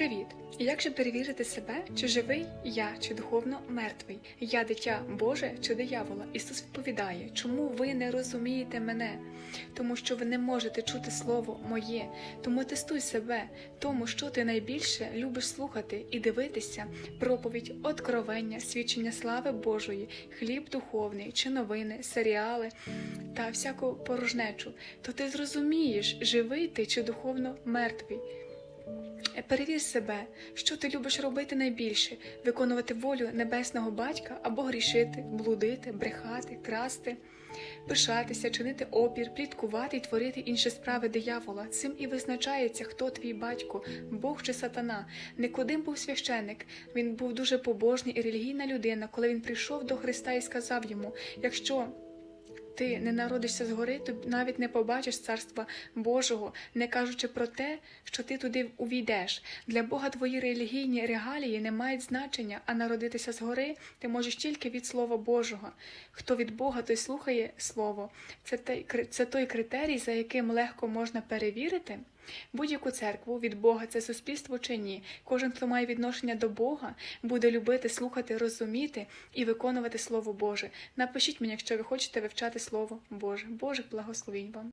Привіт! Як же перевірити себе, чи живий я, чи духовно мертвий? Я дитя Боже чи диявола? Ісус відповідає, чому ви не розумієте мене? Тому що ви не можете чути слово моє. Тому тестуй себе, тому що ти найбільше любиш слухати і дивитися проповідь, откровення, свідчення слави Божої, хліб духовний, чи новини, серіали та всяку порожнечу, то ти зрозумієш, живий ти чи духовно мертвий. Перевір себе, що ти любиш робити найбільше: виконувати волю небесного батька або грішити, блудити, брехати, красти, пишатися, чинити опір, пліткувати і творити інші справи диявола. Цим і визначається, хто твій батько, Бог чи сатана. Никодим був священик. Він був дуже побожний і релігійна людина, коли він прийшов до Христа і сказав йому: якщо ти не народишся згори, то навіть не побачиш царства Божого, не кажучи про те, що ти туди увійдеш. Для Бога твої релігійні регалії не мають значення, а народитися згори ти можеш тільки від Слова Божого. Хто від Бога, той слухає Слово. Це той, це той критерій, за яким легко можна перевірити. Будь-яку церкву від Бога це суспільство чи ні. Кожен, хто має відношення до Бога, буде любити, слухати, розуміти і виконувати Слово Боже. Напишіть мені, якщо ви хочете вивчати Слово Боже. Боже, благословінь вам.